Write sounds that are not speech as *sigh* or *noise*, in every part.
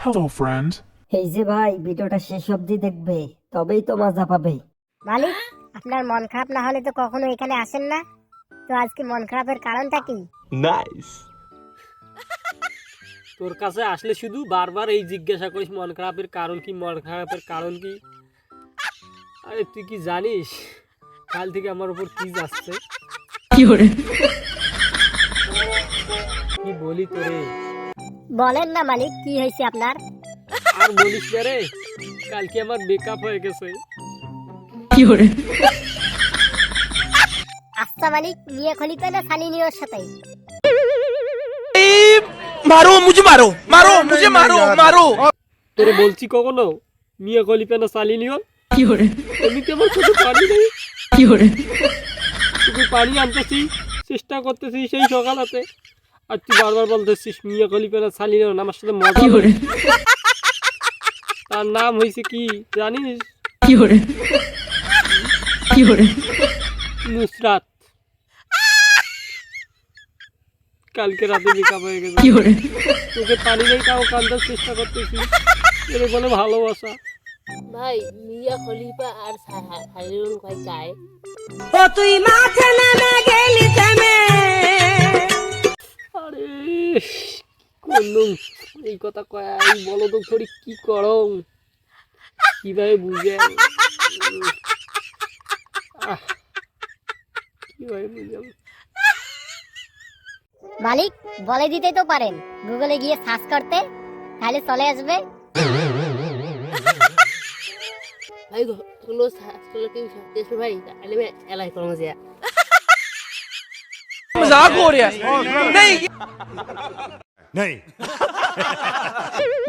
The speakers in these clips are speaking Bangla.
Hello, friend. এই যে ভাই ভিডিওটা শেষ অবধি দেখবে তবেই তো মজা পাবে। মালিক আপনার মন খারাপ না হলে তো কখনো এখানে আসেন না। তো আজকে মন খারাপের কারণটা কি? Nice. *laughs* তোর কাছে আসলে শুধু বারবার এই জিজ্ঞাসা করিস মন খারাপের কারণ কি মন খারাপের কারণ কি? আরে তুই কি জানিস? কাল থেকে আমার উপর কি যাচ্ছে কি বলি তোরে? বলেন না মালিক কি হয়েছে আপনার? আর বলিস না রে কালকে আমার মেকআপ হয়ে গেছে। কি হরে আচ্ছা মালিক নিয়ে না সাথে? মারো মুঝে মারো মারো মুঝে মারো মারো। তোরে বলছি কখনো মিয়া কলি না সালি নিও কি হরে তুমি কেমন শুধু পানি নেই? কি হরে তুমি পানি আনতেছি চেষ্টা করতেছি সেই সকালাতে আর তুই বারবার বলতেছিস মিয়া না আমার সাথে মজা নেই। তার নাম হয়েছে কি জানিস? নুসরাত। কালকে রাতে বেকাপ হয়ে গেছে। তোকে পানি নেই তাও কান্দার চেষ্টা করতেছি। এর বলে ভালোবাসা। ভাই মিয়া খলিফা আর হারিরুল ভাই চায়। আরে করলুম এই কথা কয় এই বলো তো থরি কি করম কিভাবে বুঝে আহ, কিভাবে বুঝাম মালিক বলে দিতে তো পারেন গুগলে গিয়ে সার্চ করতে তাহলে চলে আসবে ভাই গুলো সাসকলে কি সত্যি ভাই আলে মে এলাই করম জিয়া मजाक हो रहा है नहीं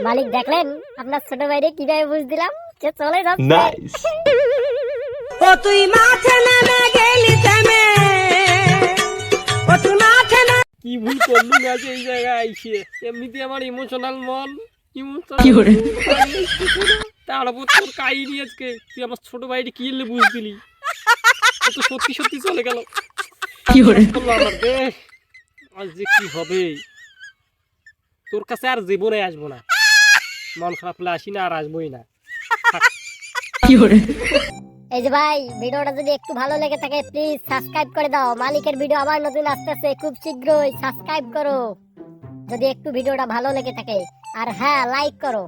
মালিক দেখলেন? আপনার ছোট ভাইরে কীভাবে বুঝ দিলাম? যে চলে যাচ্ছে। Nice. কি ভুল করলুম আজ এই জায়গায় আইসে? এমনিতে আমার ইমোশনাল মন ইমোশনাল তার উপর তোর কাহিনী আজকে। তুই আমার ছোট ভাইটি কি এলে বুঝ দিলি? তো সত্যি সত্যি চলে গেল। করল আমার আজ যে কি হবে? তোর কাছে আর জীবনে আসব না। মন খারাপ হলে আসি না আর আসবোই না। এই যে ভাই ভিডিওটা যদি একটু ভালো লেগে থাকে প্লিজ সাবস্ক্রাইব করে দাও। মালিকের ভিডিও আবার নতুন আসতেছে খুব শীঘ্রই সাবস্ক্রাইব করো। যদি একটু ভিডিওটা ভালো লেগে থাকে আর হ্যাঁ লাইক করো।